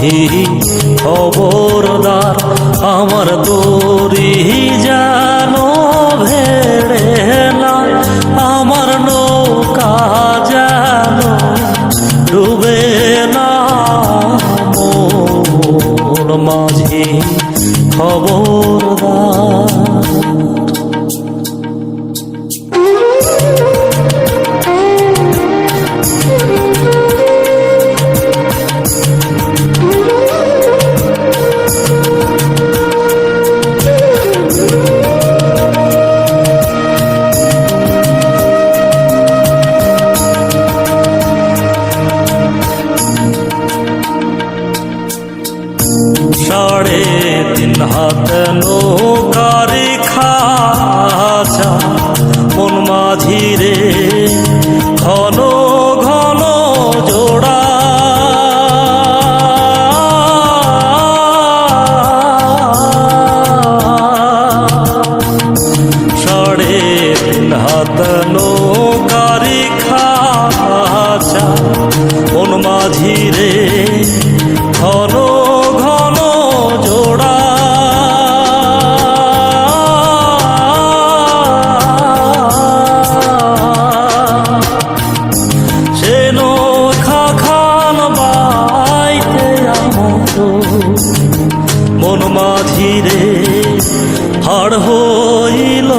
মাঝি খবরদার আমার তরি নৌকারি খাচা মন মাঝি রে ঘন ঘন জোড়া। হাত নৌকারি হাড় হইল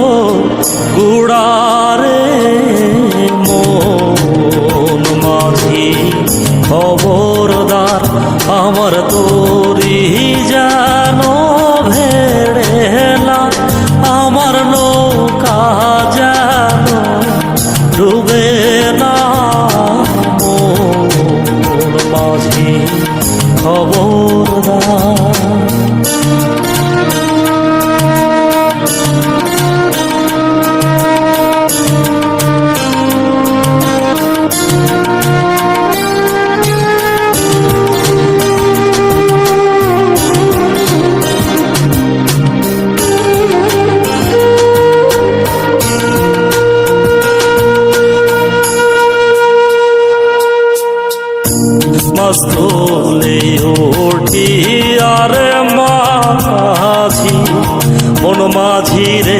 গুড়ারে মন মাঝি খবরদার আমার তোরি মস্তলে ওঠি আর মাঝি মন মাঝি রে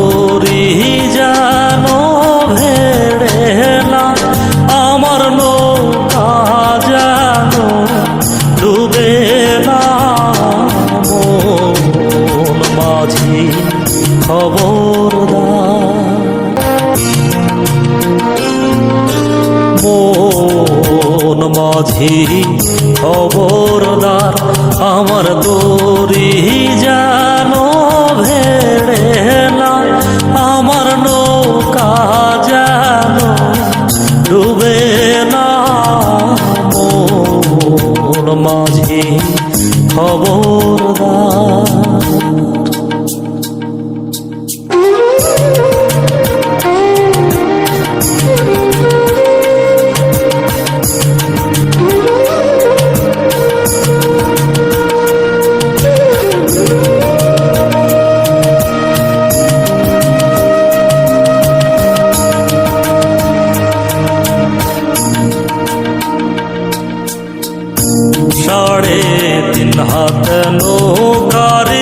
মাঝি মন মাঝি খবরদার, আমার তোরি যেন ভেড়ে না আমার নৌকা যেন ডুবে না। মন মাঝি খবরদার। সাড়ে তিন হাত নৌকারে